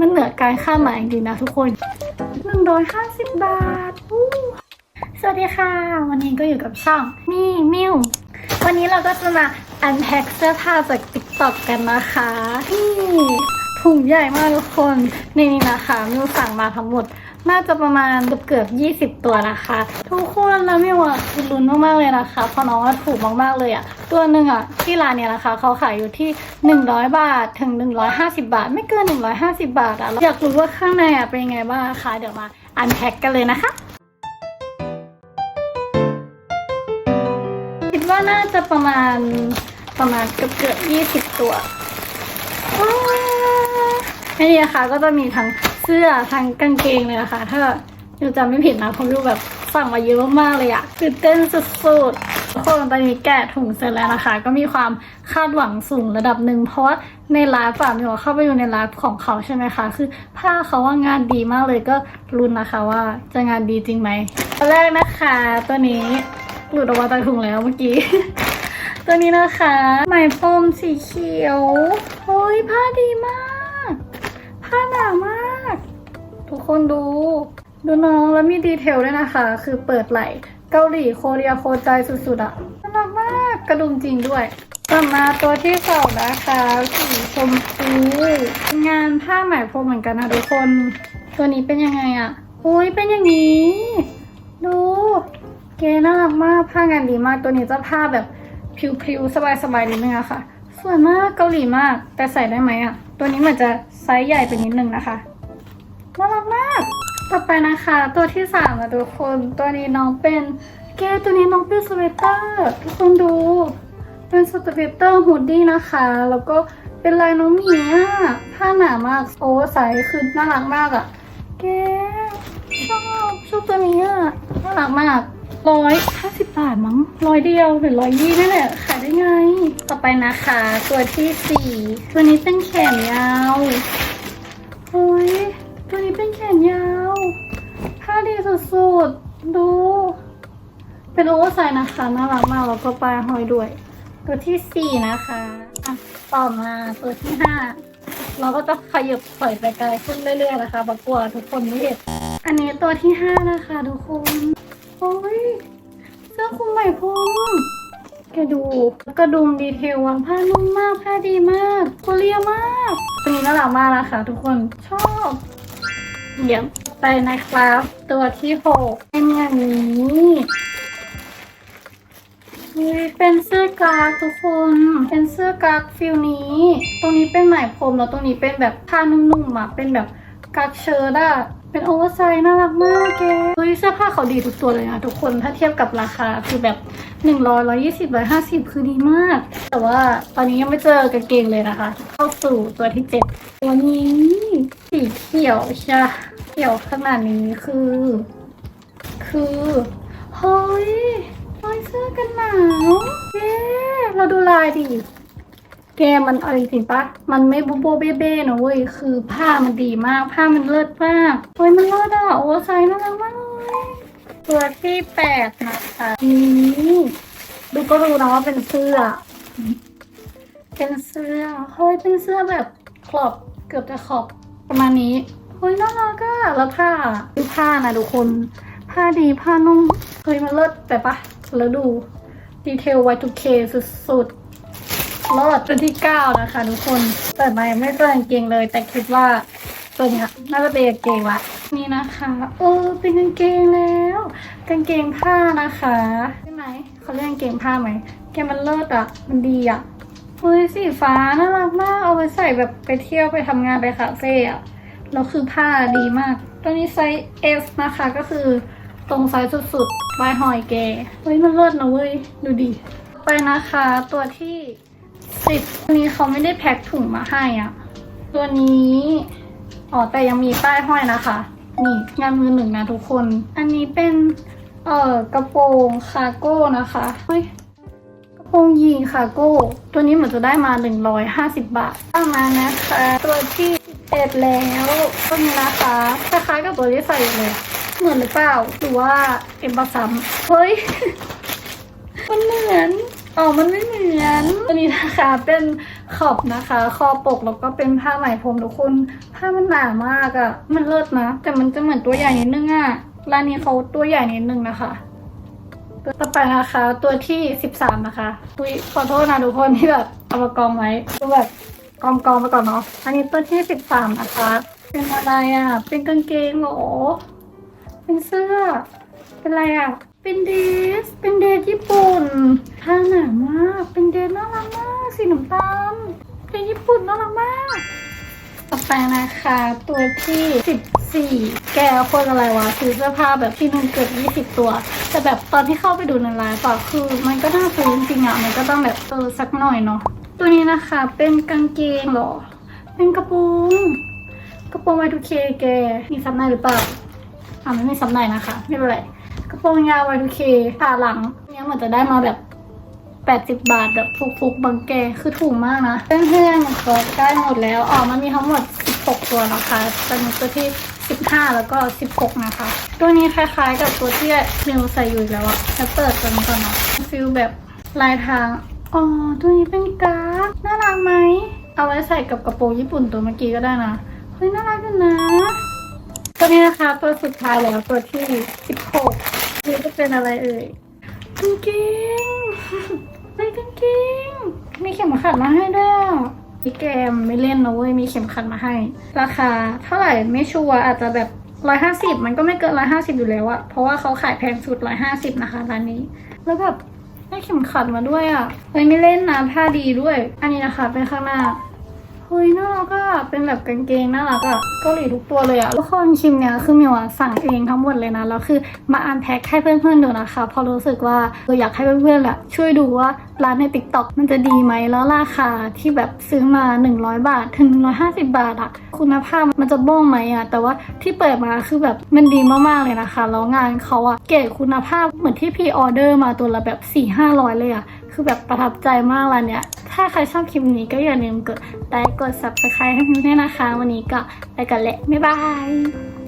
มันเหนือการคาดหมายจริงๆนะทุกคนหนึ่งร้อยห้าสิบบาท สวัสดีค่ะ วันนี้ก็อยู่กับช่องมี่มิววันนี้เราก็จะมาอันแพ็คเสื้อผ้าจากติ๊กต็อกกันนะคะนี่ถุงใหญ่มากทุกคนในนี้นะคะมิวสั่งมาทั้งหมด น่าจะประมาณเกือบ20ตัวนะคะ ทุกคนแล้วมิวอะคือลุ้นมากๆเลยนะคะเพราะน้องว่าถูกมากๆเลยอะ ตัวหนึ่งอะที่ร้านเนี่ยนะคะ เขาขายอยู่ที่100บาทถึง150บาท ไม่เกิน150บาทอะอยากรู้ว่าข้างในอะเป็นยังไงบ้างคะเดี๋ยวมาอันแพ็คกันเลยนะคะคิดว่าน่าจะประมาณประมาณเกือบเกือบยี่สิบตัวว้าวนี่นะคะก็จะมีทั้ง สื้อทั้งกางเกงเลยนะคะ ถ้ายูจำไม่ผิดนะเพราะยูแบบสั่งมาเยอะมากๆเลยอะตื่นเต้นสุดๆทุกคนตอนนี้แกะถุงเสร็จแล้วนะคะ ก็มีความคาดหวังสูงระดับหนึ่งเพราะว่าในไลฟ์อะมีว่าเข้าไปอยู่ในไลฟ์ของเขาใช่ไหมคะ คือผ้าเขาว่างานดีมากเลยก็รุนนะคะว่าจะงานดีจริงไหมตอนแรกนะคะ ตัวนี้หลุดออกมาจากถุงแล้วเมื่อกี้ ตัวนี้นะคะไหมพรมสีเขียวโอ้ยผ้าดีมาก ทุกคนดู ดูน้องแล้วมีดีเทลด้วยนะคะ คือเปิดไหล่เกาหลีโคเรียโคใจสุดๆอะน่ารักมากกระดุมจริงด้วยต่อมาตัวที่สองนะคะสีชมพูงานผ้าไหมพรมเหมือนกันนะทุกคน ตัวนี้เป็นยังไงอะอุ้ยเป็นอย่างนี้ ดู เก๋น่ารักมากผ้างานดีมากตัวนี้จะผ้าแบบพิวๆสบายๆนิดนึงอะค่ะสวยมากเกาหลีมากแต่ใส่ได้ไหมอะตัวนี้เหมือนจะไซส์ใหญ่ไปนิดนึงนะคะ น่ารักมาก ต่อไปนะคะ ตัวที่สามอะทุกคนตัวนี้น้องเป็นแกตัวนี้น้องเป็นสเวตเตอร์ทุกคนดู เป็นสเวตเตอร์ฮูดดี้นะคะ แล้วก็เป็นลายน้องหมีอะผ้าหนามากโอ้ไซส์คือน่ารักมากอะแกชอบชอบตัวนี้อะน่ารักมากร้อยห้าสิบบาทมั้งร้อยเดียวหรือร้อยยี่นี่แหละขายได้ไง ต่อไปนะคะ ตัวที่สี่ตัวนี้เป็นแขนยาวโอ้ย ตัวนี้เป็นแขนยาวผ้าดีสุดๆ ดู เป็นโอเวอร์ไซส์นะคะ น่ารักมากแล้วก็ปลายห้อยด้วย ตัวที่สี่นะคะอะต่อมาตัวที่ห้าเราก็จะขยับถอยไปไกลขึ้นเรื่อยๆนะคะประกลัวทุกคนไม่เห็นอันนี้ตัวที่ห้านะคะทุกคนโอ้ยเสื้อคลุมไหม่พรมแกดูกระดุมดีเทลอะผ้านุ่มมากผ้าดีมากโคเรียมากตัวนี้น่ารักมากนะคะทุกคนชอบ เดี๋ยวไปนะครับ ตัวที่หกเป็นอย่างนี้นี่เป็นเสื้อกากทุกคน เป็นเสื้อกากฟิลนี้ ตรงนี้เป็นไหมพรมแล้วตรงนี้เป็นแบบผ้านุ่มๆอะเป็นแบบกากเชิ้ตอะเป็นโอเวอร์ไซส์น่ารักมากแกเฮ้ยเสื้อผ้าเขาดีทุกตัวเลยนะทุกคนถ้าเทียบกับราคาคือแบบหนึ่งร้อยร้อยี่สิบร้อยห้าสิบคือดีมาก แต่ว่าตอนนี้ยังไม่เจอกางเกงเลยนะคะ เข้าสู่ตัวที่เจ็ดตัวนี้สีเขียวใช่ เขียวขนาดนี้คือ คือ เฮ้ยลายเสื้อกันหนาวเย้เราดูลายดิแกมันอาจริงปะมันไม่โบโบเบ้เบ้นะเว้ย คือผ้ามันดีมาก ผ้ามันเลิศมากเฮ้ยมันเลิศอะโอ้ไซน่ารักมากเลยตัวที่แปดนะคะนี่ดูก็รู้นะว่าเป็นเสื้อ เป็นเสื้อเฮ้ยเป็นเสื้อแบบขอบเกือบจะขอบประมาณนี้ เฮ้ยน่ารักอะแล้วผ้าดูผ้านะทุกคน ผ้าดีผ้านุ่มเฮ้ยมันเลิศแต่ปะแล้วดูดีเทล Y2K สุดๆรอดตัวที่เก้านะคะทุกคนเปิดมาไม่เจอกางเกงเลย แต่คิดว่าตัวนี้น่าจะเป็นกางเกงละนี่นะคะเออเป็นกางเกงแล้ว กางเกงผ้านะคะใช่ไหมเขาเรียกกางเกงผ้าไหมแกมันเลิศอะมันดีอะเฮ้ยสีฟ้าน่ารักมากเอาไปใส่แบบไปเที่ยวไปทำงานไปคาเฟ่อะ แล้วคือผ้าดีมาก ตัวนี้ไซส์ S นะคะก็คือตรงไซส์สุดๆปลายหอยแกเฮ้ยมันเลิศนะเว้ย ดูดิไปนะคะตัวที่สิบอันนี้เขาไม่ได้แพ็คถุงมาให้อะ ตัวนี้ อ๋อ แต่ยังมีป้ายห้อยนะคะ นี่งานมือหนึ่งนะทุกคน อันนี้เป็น เอ่อกระโปรงคาร์โก้นะคะเฮ้ยกระโปรงยีนคาร์โก้ ตัวนี้เหมือนจะได้มา 150 บาทต่อมานะคะ ตัวที่ เอ็ดแล้วตัวนี้นะคะคล้ายๆกับตัวที่ใส่เลยเหมือนหรือเปล่าหรือว่าเอ็มบัซัมเฮ้ยมันเหมือนอ๋อมันไม่เหมือนตัวนี้นะคะเป็นขอบนะคะ คอปกแล้วก็เป็นผ้าไหมพรมทุกคนผ้ามันหนามากอะ่ะ มันเลิศนะ แต่มันจะเหมือนตัวใหญ่นิดนึงอะ่ะร้านนี้เขาตัวใหญ่นิดนึงนะคะตัวต่อไปนะคะ ตัวที่สิบสามนะคะอุยขอโทษนะทุกคนที่แบบเอามากองไว้ตัวแบบ กองกองไปก่อนเนาะ อันนี้ตัวที่สิบสามนะคะ เป็นอะไรอะ่ะ เป็นกางเกงเหรอเป็นเสื้อ เป็นอะไรอะ เป็นเดรสเป็นเดรสญี่ปุ่นผ้าหนามาก เป็นเดรสน่ารักมากสีน้ำตาลเดรสญี่ปุ่นน่ารักมากต่อไปนะคะ ตัวที่สิบสี่แกคนอะไรวะซื้อเสื้อผ้าแบบที่มันเกือบยี่สิบตัว แต่แบบตอนที่เข้าไปดูในไลฟ์อะคือ มันก็น่าซื้อจริงๆอะมันก็ต้องแบบเออสักหน่อยเนาะ ตัวนี้นะคะ เป็นกางเกงหรอ เป็นกระโปรงกระโปรงไวทูเคแก มีซับในหรือเปล่าอ่าไม่มีซับในนะคะ ไม่เป็นไร กระโปรงยาวไวทูเคผ่าหลังเนี่ยเหมือนจะได้มาแบบ 80 บาทแบบฟุกๆบางแกคือถูกมากนะ เพื่อนๆก็ใกล้หมดแล้วอ๋อมันมีทั้งหมด 16 ตัวนะคะตอนนี้ตัวที่ 15 แล้วก็ 16 นะคะ ตัวนี้คล้ายๆ กับตัวที่มิวใส่อยู่แล้วอะจะเปิดตัวนี้ก่อนนะฟิลแบบลายทาง อ๋อ ตัวนี้เป็นกาน่ารักไหม เอาไว้ใส่กับกระโปรงญี่ปุ่นตัวเมื่อกี้ก็ได้นะ เฮ้ย น่ารักกันนะ ตัวนี้นะคะ ตัวสุดท้ายแล้วตัวที่ 16นี่จะเป็นอะไรเอ่ยกางเกงเฮ้ยกางเกงมีเข็มขัดมาให้ด้วยพี่แกมไม่เล่นนะเว้ย มีเข็มขัดมาให้ ราคาเท่าไหร่ไม่ชัวร์อาจจะแบบร้อยห้าสิบมันก็ไม่เกินร้อยห้าสิบอยู่แล้วอะเพราะว่าเขาขายแพงสุดร้อยห้าสิบนะคะร้านนี้ แล้วแบบ เข็มขัดมาด้วยอะเฮ้ยไม่เล่นนะผ้าดีด้วย อันนี้นะคะเป็นข้างหน้า เฮ้ยน่ารักอะเป็นแบบกางเกงน่ารักอะเกาหลีทุกตัวเลยอะทุกคนชิมเนี่ยคือมิวอะสั่งเองทั้งหมดเลยนะแล้วคือมาอันแพ็คให้เพื่อนๆดูนะคะพอรู้สึกว่าเอออยากให้เพื่อนๆแหละช่วยดูว่าร้านใน t ิ k t o k มันจะดีไหมแล้วราคาที่แบบซื้อมา 100 บาทถึง 150 บาทอะคุณภาพมันจะบ้องไหมอะแต่ว่าที่เปิดมาคือแบบมันดีมากๆเลยนะคะแล้วงานเขาอะเกรดคุณภาพเหมือนที่พีออเดอร์มาตัวละแบบ4-500 เลยอะคือแบบประทับใจมากร้านเนี้ย ถ้าใครชอบคลิปนี้ก็อย่าลืมกดไลค์กด subscribe ให้มิวด้วยนะคะ วันนี้ก็ไปกันแหละบ๊ายบาย